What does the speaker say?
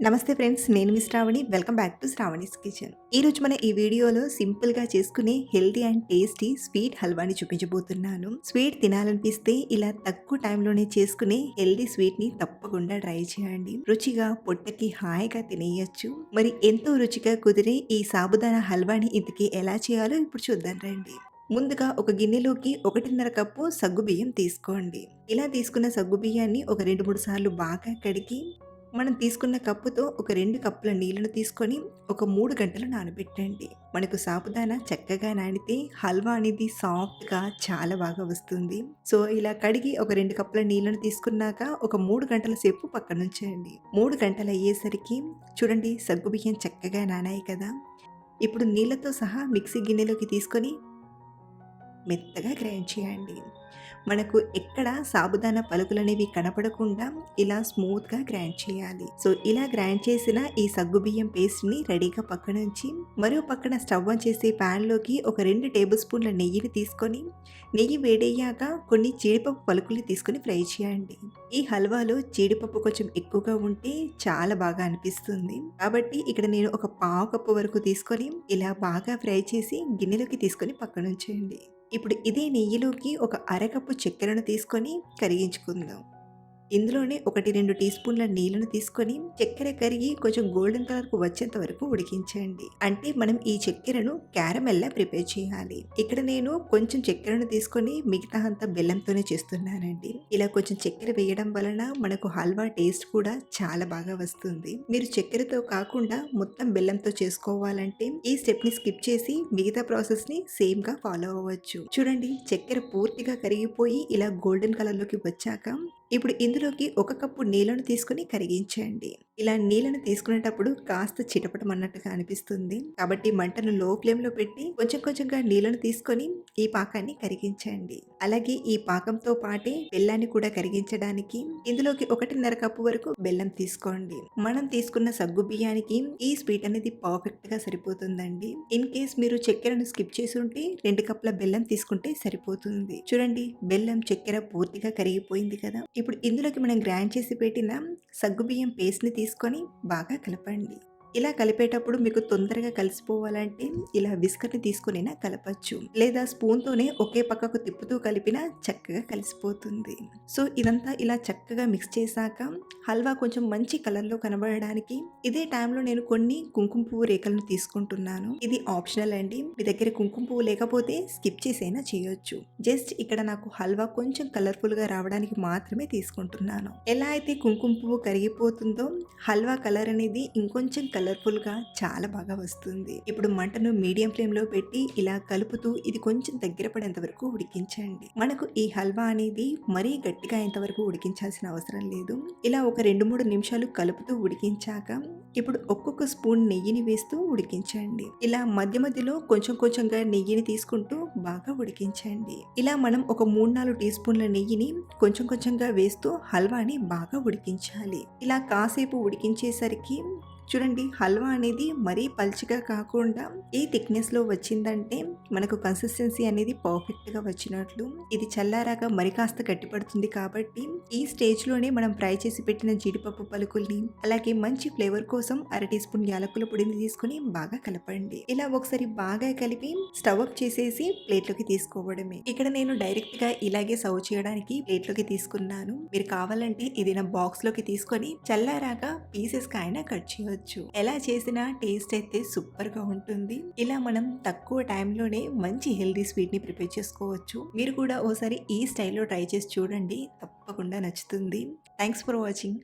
నమస్తే ఫ్రెండ్స్ నేను మీ Shravani. Welcome back to Shravani's kitchen. ఈ రోజు మన ఈ వీడియోలో సింపుల్గా చేసుకునే హెల్తీ అండ్ టేస్టీ స్వీట్ హల్వాని చూపించబోతున్నాను. స్వీట్ తినాలనిపిస్తే ఇలా తక్కువ టైంలోనే చేసుకునే హెల్తీ స్వీట్ని తప్పకుండా ట్రై చేయండి. రుచిగా పొట్టకి హాయిగా తినేయచ్చు. మరి ఎంతో రుచిగా కుదిరే ఈ సాబుదానా హల్వాని ఇంతకీ ఎలా చేయాలో ఇప్పుడు చూద్దాం రండి. ముందుగా ఒక గిన్నెలోకి ఒకటిన్నర కప్పు సగ్గుబియ్యం తీసుకోండి. ఇలా తీసుకున్న సగ్గుబియ్యాన్ని ఒక రెండు మూడు సార్లు బాగా కడిగి మనం తీసుకున్న కప్పుతో ఒక రెండు కప్పుల నీళ్ళను తీసుకొని ఒక మూడు గంటలు నానబెట్టండి. మనకు సాబుదానా చక్కగా నానితే హల్వా అనేది సాఫ్ట్గా చాలా బాగా వస్తుంది. సో ఇలా కడిగి ఒక రెండు కప్పుల నీళ్ళను తీసుకున్నాక ఒక మూడు గంటల సేపు పక్కన ఉంచండి మూడు గంటలు అయ్యేసరికి చూడండి సగ్గుబియ్యం చక్కగా నానాయి కదా. ఇప్పుడు నీళ్ళతో సహా మిక్సీ గిన్నెలోకి తీసుకొని మెత్తగా గ్రైండ్ చేయండి. మనకు ఎక్కడ సాబుదానా పలుకులు అనేవి కనపడకుండా ఇలా స్మూత్గా గ్రైండ్ చేయాలి. సో ఇలా గ్రైండ్ చేసిన ఈ సగ్గుబియ్యం పేస్ట్ని రెడీగా పక్కన ఉంచి మరో పక్కన స్టవ్ ఆన్ చేసే ప్యాన్లోకి ఒక రెండు టేబుల్ స్పూన్ల నెయ్యిని తీసుకొని నెయ్యి వేడయ్యాక కొన్ని జీడిపప్పు పలుకులు తీసుకొని ఫ్రై చేయండి. ఈ హల్వాలో జీడిపప్పు కొంచెం ఎక్కువగా ఉంటే చాలా బాగా అనిపిస్తుంది. కాబట్టి ఇక్కడ నేను ఒక పావు కప్పు వరకు తీసుకొని ఇలా బాగా ఫ్రై చేసి గిన్నెలోకి తీసుకొని పక్కన ఉంచేయండి. ఇప్పుడు ఇదే నెయ్యిలోకి ఒక అరకప్పు చక్కెరను తీసుకొని కరిగించుకుందాం. ఇందులోనే ఒకటి రెండు టీ స్పూన్ల నీళ్ళను తీసుకొని చక్కెర కరిగి కొంచెం గోల్డెన్ కలర్కు వచ్చేంత వరకు ఉడికించండి. అంటే మనం ఈ చక్కెరను క్యారమెల్లా ప్రిపేర్ చేయాలి. ఇక్కడ నేను కొంచెం చక్కెరను తీసుకొని మిగతా అంతా బెల్లంతోనే చేస్తున్నానండి. ఇలా కొంచెం చక్కెర వేయడం వలన మనకు హల్వా టేస్ట్ కూడా చాలా బాగా వస్తుంది. మీరు చక్కెరతో కాకుండా మొత్తం బెల్లంతో చేసుకోవాలంటే ఈ స్టెప్ని స్కిప్ చేసి మిగతా ప్రాసెస్ని సేమ్గా ఫాలో అవ్వచ్చు. చూడండి చక్కెర పూర్తిగా కరిగిపోయి ఇలా గోల్డెన్ కలర్లోకి వచ్చాక ఇప్పుడు ఇందులోకి ఒక కప్పు నీళ్ళను తీసుకుని కరిగించండి. ఇలా నీళ్ళను తీసుకునేటప్పుడు కాస్త చిటపటం అన్నట్టుగా అనిపిస్తుంది. కాబట్టి మంటను లో ఫ్లేమ్లో పెట్టి కొంచెం కొంచెంగా నీళ్ళను తీసుకొని ఈ పాకాన్ని కరిగించండి. అలాగే ఈ పాకంతో పాటే బెల్లాన్ని కూడా కరిగించడానికి ఇందులోకి ఒకటిన్నర కప్పు వరకు బెల్లం తీసుకోండి. మనం తీసుకున్న సగ్గు బియ్యానికి ఈ స్వీట్ అనేది పర్ఫెక్ట్గా సరిపోతుందండి. ఇన్ కేస్ మీరు చక్కెరను స్కిప్ చేసి ఉంటే రెండు కప్పుల బెల్లం తీసుకుంటే సరిపోతుంది. చూడండి బెల్లం చక్కెర పూర్తిగా కరిగిపోయింది కదా! ఇప్పుడు ఇందులోకి మనం గ్రైండ్ చేసి పెట్టిన సగ్గుబియ్యం పేస్ట్ని తీసుకొని బాగా కలపండి. ఇలా కలిపేటప్పుడు మీకు తొందరగా కలిసిపోవాలంటే ఇలా విస్కర్ని తీసుకునైనా కలపచ్చు. లేదా స్పూన్తోనే ఒకే పక్కకు తిప్పుతూ కలిపినా చక్కగా కలిసిపోతుంది. సో ఇదంతా ఇలా చక్కగా మిక్స్ చేశాక హల్వా కొంచెం మంచి కలర్లో కనబడడానికి ఇదే టైంలో నేను కొన్ని కుంకుమ పువ్వు రేఖలను తీసుకుంటున్నాను. ఇది ఆప్షనల్ అండి. మీ దగ్గర కుంకుమ పువ్వు లేకపోతే స్కిప్ చేసైనా చేయొచ్చు. జస్ట్ ఇక్కడ నాకు హల్వా కొంచెం కలర్ఫుల్గా రావడానికి మాత్రమే తీసుకుంటున్నాను. ఎలా అయితే కుంకుమ పువ్వు కరిగిపోతుందో హల్వా కలర్ అనేది ఇంకొంచెం కలర్ఫుల్గా చాలా బాగా వస్తుంది. ఇప్పుడు మంటను మీడియం ఫ్లేమ్లో పెట్టి ఇలా కలుపుతూ ఇది కొంచెం దగ్గర పడేంత వరకు ఉడికించండి. మనకు ఈ హల్వా అనేది మరీ గట్టిగా అయ్యేంత వరకు ఉడికించాల్సిన అవసరం లేదు. ఇలా ఒక రెండు మూడు నిమిషాలు కలుపుతూ ఉడికించాక ఇప్పుడు ఒక్కొక్క స్పూన్ నెయ్యిని వేస్తూ ఉడికించండి. ఇలా మధ్య మధ్యలో కొంచెం కొంచెంగా నెయ్యిని తీసుకుంటూ బాగా ఉడికించండి. ఇలా మనం ఒక మూడు నాలుగు టీ స్పూన్ల నెయ్యిని కొంచెం కొంచెంగా వేస్తూ హల్వాని బాగా ఉడికించాలి. ఇలా కాసేపు ఉడికించేసరికి చూడండి హల్వా అనేది మరీ పల్చగా కాకుండా ఈ థిక్నెస్లో వచ్చిందంటే మనకు కన్సిస్టెన్సీ అనేది పర్ఫెక్ట్గా వచ్చినట్లు. ఇది చల్లారాక మరి కాస్త గట్టిపడుతుంది కాబట్టి ఈ స్టేజ్లోనే మనం ఫ్రై చేసి పెట్టిన జీడిపప్పు పలుకుల్ని అలాగే మంచి ఫ్లేవర్ కోసం అర టీ స్పూన్ యాలకుల పొడిని తీసుకుని బాగా కలపండి. ఇలా ఒకసారి బాగా కలిపి స్టవ్ అప్ చేసేసి ప్లేట్లోకి తీసుకోవడమే. ఇక్కడ నేను డైరెక్ట్గా ఇలాగే సర్వ్ చేయడానికి ప్లేట్లోకి తీసుకున్నాను. మీరు కావాలంటే ఇది నా బాక్స్లోకి తీసుకొని చల్లారాక పీసెస్ అయినా కట్ చేయవచ్చు ఎలా చేసినా టేస్ట్ అయితే సూపర్గా ఉంటుంది. ఇలా మనం తక్కువ టైంలోనే మంచి హెల్దీ స్వీట్ని ప్రిపేర్ చేసుకోవచ్చు. మీరు కూడా ఓసారి ఈ స్టైల్లో ట్రై చేసి చూడండి. తప్పకుండా నచ్చుతుంది. Thanks for watching